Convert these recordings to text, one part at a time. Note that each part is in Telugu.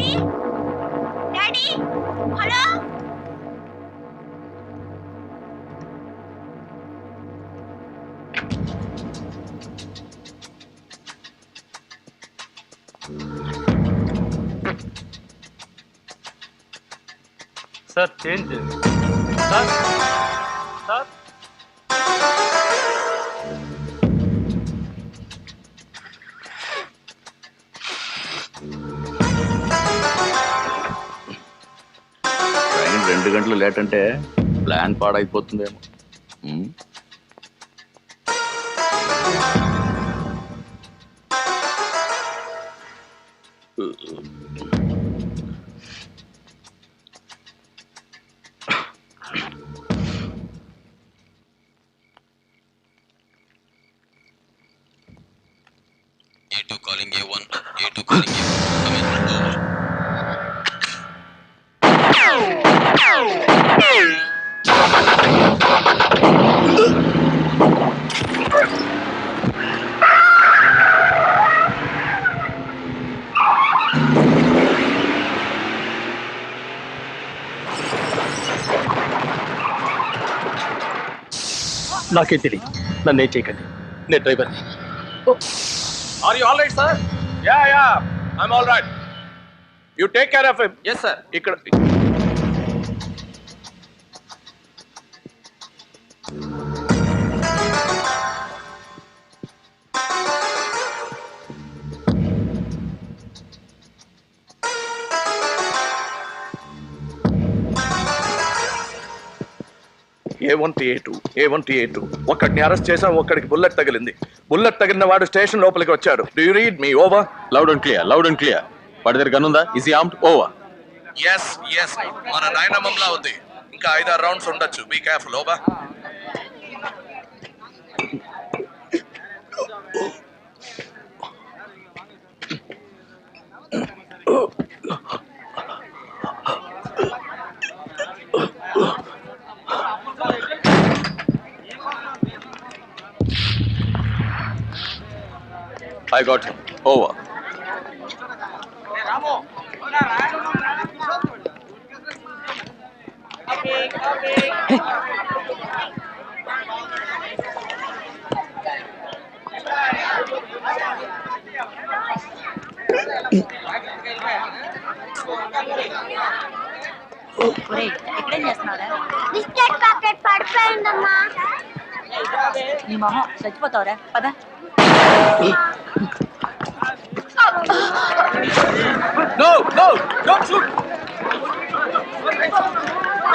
Daddy daddy hello sir change sir sir రెండు గంటలు లేట్ అంటే ప్లాన్ పాడైపోతుందేమో. నాకే తెలియదు నన్ను ఏం చేయకండి నేను డ్రైవర్ని Are you all right, sir? Yeah, yeah. I'm all right. You take care of him. Yes, sir. ఇక్కడ A one T A two A one T A two ఒక్కడిని అరెస్ట్ చేసాం ఒక్కడికి బుల్లెట్ తగిలింది బుల్లెట్ తగిలిన వాడు స్టేషన్ లోపలికి వచ్చాడు do you read me over Loud and clear. Loud and clear. వాడి దగ్గర గన్ ఉందా is he armed over yes yes మన నాయనమ్మంలా ఉంది ఇంకా ఐదారు రౌండ్స్ ఉండొచ్చు be careful over I got him over biscuit packet పడిపోయిందమ్మా. నీ మొహం చచ్చిపోతావురా. పద.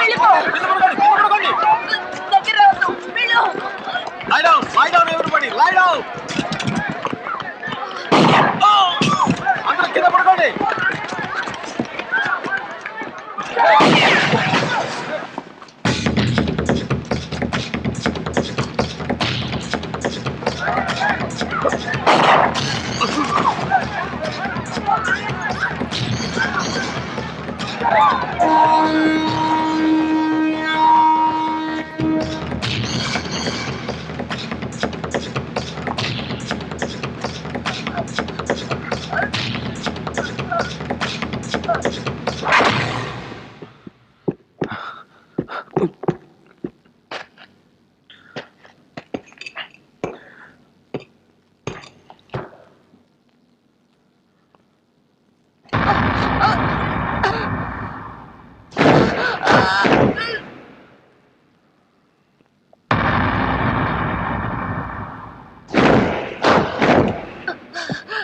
వెళ్ళిపో దగ్గర రావద్దు. వెళ్ళు lie down lie down everybody lie down అందరూ కింద పడుకోండి.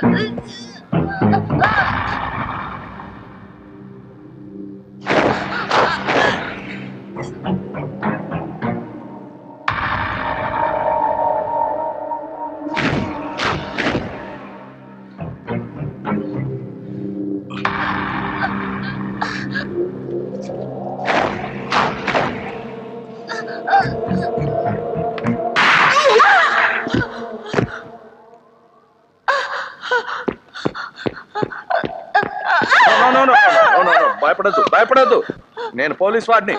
啊啊！భయపడద్దు నేను పోలీస్ వాడిని.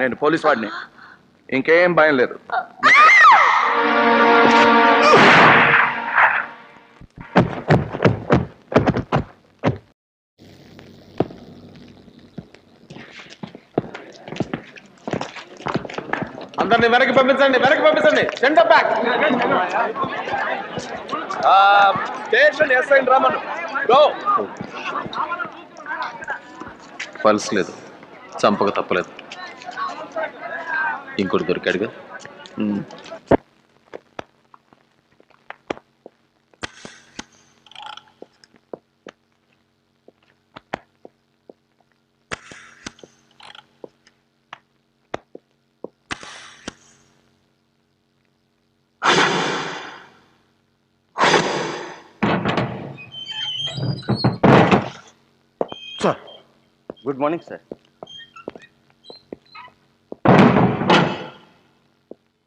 నేను పోలీస్ వాడిని. ఇంకేం భయం లేదు. అందరిని వెనక్కి పంపించండి వెనక్కి పంపించండి. సెంటర్ బ్యాక్ పేషెంట్ ఎస్ఐన్ రమన్. గో పల్స్ లేదు చంపక తప్పలేదు ఇంకోటి దొరికాడుగా సార్ గుడ్ మార్నింగ్ సార్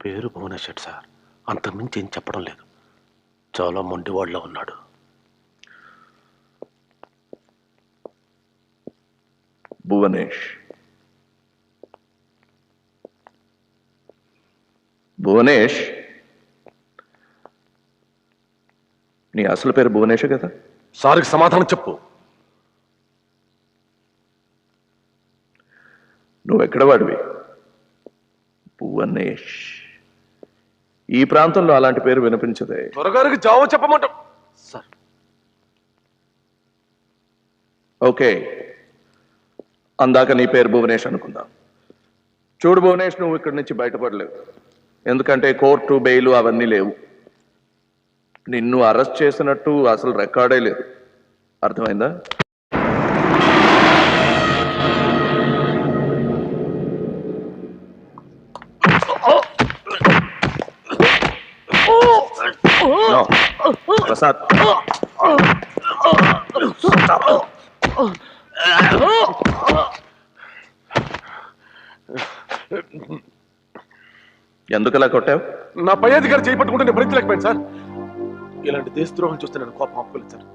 పేరు భువనేశ్వర్ సార్. అంతకుమించి ఏం చెప్పడం లేదు. చాలా మొండివాడిలో ఉన్నాడు. భువనేష్. భువనేష్? నీ అసలు పేరు భువనేష్ కదా? సార్కి సమాధానం చెప్పు. నువ్వు ఎక్కడ వాడివి భువనేష్. ఈ ప్రాంతంలో అలాంటి పేరు వినిపించదే. త్వరగారికి జావ చెప్పమంటాం సార్. ఓకే. అందాక నీ పేరు భువనేష్ అనుకుందాం. చూడు భువనేష్ నువ్వు ఇక్కడి నుంచి బయటపడలేవు. ఎందుకంటే కోర్టు బెయిల్ అవన్నీ లేవు. నిన్ను అరెస్ట్ చేసినట్టు అసలు రికార్డే లేదు. అర్థమైందా? ప్రసాద్ ఎందుకలా కొట్టావు? నా పై అధికారి చేపట్టుకుంటే నేను భరించలేకపోయాను సార్. ఇలాంటి దేశద్రోహం చూస్తే నేను కోపం ఆపుకోలేదు sir.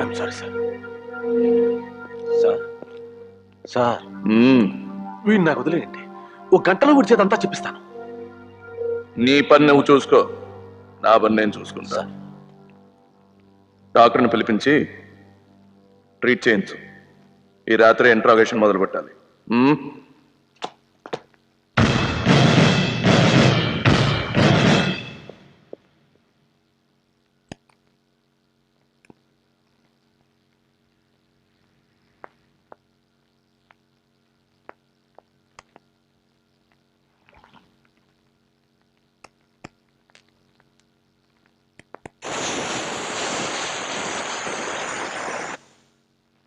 I'm sorry sir sir. Sir. Hmm. వీడిని నాకు వదిలేయండి. ఓ గంటలో విడిచేదంతా చెప్పిస్తాను. నీ పని నువ్వు చూసుకో. నా పని నేను చూసుకుంటా. డాక్టర్ని పిలిపించి ట్రీట్ చేయించు. ఈ రాత్రి ఇంట్రాగేషన్ మొదలు పెట్టాలి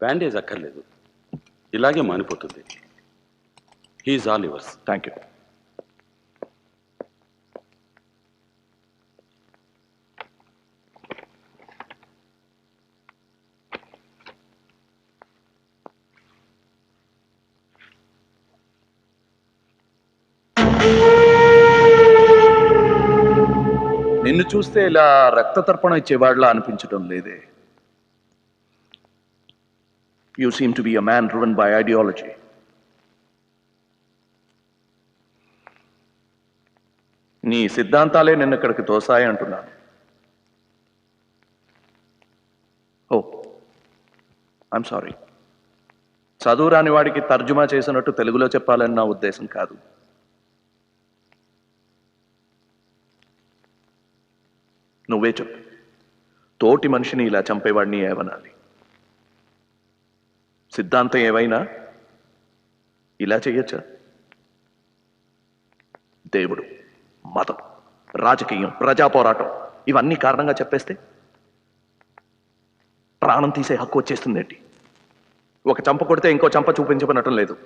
బ్యాండేజ్ అక్కర్లేదు. ఇలాగే మానిపోతుంది. He's all yours thank you నిన్ను చూస్తే ఇలా రక్త తర్పణ ఇచ్చేవాడిలా అనిపించడం లేదే. You seem to be a man driven by ideology. నీ సిద్ధాంతాలే నిన్ను ఇక్కడికి తోసాయి అంటున్నాను. ఓ ఐఎమ్ సారీ చదువు రాని వాడికి తర్జుమా చేసినట్టు తెలుగులో చెప్పాలని నా ఉద్దేశం కాదు. నువ్వే చెప్పు. తోటి మనిషిని ఇలా చంపేవాడిని ఏమనాలి? సిద్ధాంతం ఏవైనా ఇలా చేయొచ్చా? దేవుడు మతం రాజకీయం ప్రజా పోరాటం ఇవన్నీ కారణంగా చెప్పేస్తే ప్రాణం తీసే హక్కు వచ్చేస్తుందేంటి ఒక చంప కొడితే ఇంకో చంప చూపించబడటం లేదు.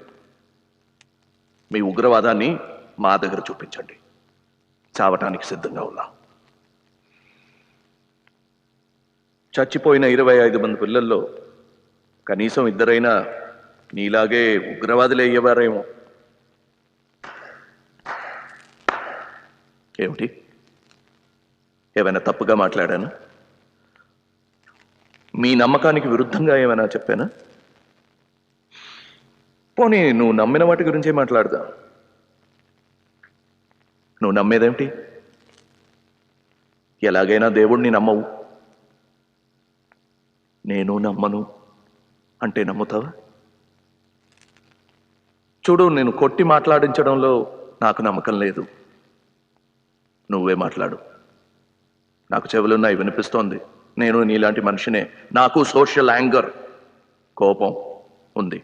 మీ ఉగ్రవాదాన్ని మా దగ్గర చూపించండి. చావటానికి సిద్ధంగా ఉన్నాం. చచ్చిపోయిన ఇరవై ఐదు మంది పిల్లల్లో కనీసం ఇద్దరైనా నీలాగే ఉగ్రవాదులు అయ్యేవారేమో. ఏమిటి? ఏమైనా తప్పుగా మాట్లాడానా? మీ నమ్మకానికి విరుద్ధంగా ఏమైనా చెప్పానా? పోనీ నువ్వు నమ్మిన వాటి గురించే మాట్లాడదా. నువ్వు నమ్మేదేమిటి? ఎలాగైనా దేవుణ్ణి నమ్మవు. నేను నమ్మను. అంటే నమ్ముతావా? చూడు నేను కొట్టి మాట్లాడించడంలో నాకు నమ్మకం లేదు. నువ్వే మాట్లాడు. నాకు చెవులున్నాయి వినిపిస్తోంది. నేను నీలాంటి మనిషినే. నాకు సోషల్ యాంగర్ కోపం ఉంది.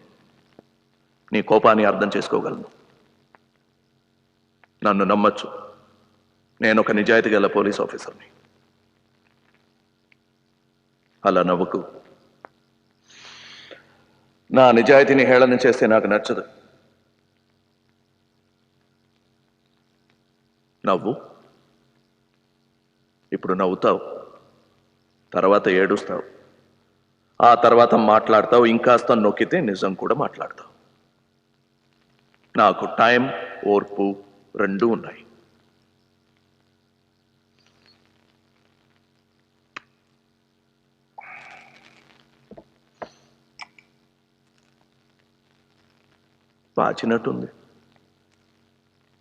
నీ కోపాన్ని అర్థం చేసుకోగలను. నన్ను నమ్మచ్చు. నేను ఒక నిజాయితీ గల పోలీస్ ఆఫీసర్ని. అలా నవ్వుకు నా నిజాయితీని హేళన చేస్తే నాకు నచ్చదు. నవ్వు. ఇప్పుడు నవ్వుతావు. తర్వాత ఏడుస్తావు. ఆ తర్వాత మాట్లాడతావు. ఇంకాస్త నొక్కితే నిజం కూడా మాట్లాడతావు. నాకు టైం ఓర్పు రెండూ ఉన్నాయి. వాచినట్టుంది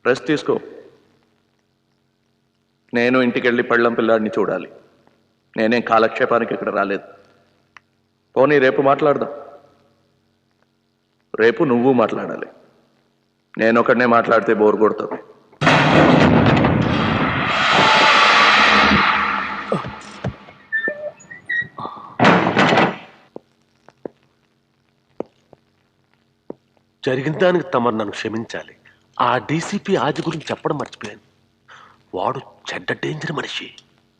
రెస్ట్ తీసుకో. నేను ఇంటికెళ్ళి పళ్ళం పిల్లాడిని చూడాలి. నేనేం కాలక్షేపానికి ఇక్కడ రాలేదు. పోనీ రేపు మాట్లాడదాం. రేపు నువ్వు మాట్లాడాలి. నేను ఒకడనే మాట్లాడితే బోర్ కొడుతుంది. జరిగిన దానికి తమరు నన్ను క్షమించాలి. ఆ డీసీపీ ఆది గురించి చెప్పడం మర్చిపోయాను. వాడు చెడ్డ డేంజర్ మనిషి.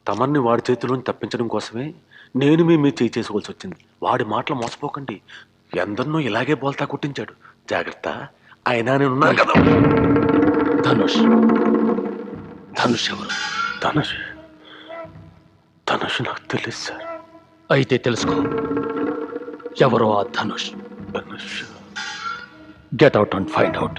తమర్ని వాడి చేతిలోని తప్పించడం కోసమే నేను మీ మీ చేయి చేసుకోవాల్సి వచ్చింది. వాడి మాటలు మోసపోకండి. ఎందరినో ఇలాగే బోల్తా కొట్టించాడు. జాగ్రత్త. అయినా నేను కదా. ధనుష్. ధనుష్ ఎవరు? ధనుష్. ధనుష్ నాకు తెలుసు సార్. అయితే తెలుసుకో. ఎవరో ఆ Dhanush? Dhanush. Get out and find out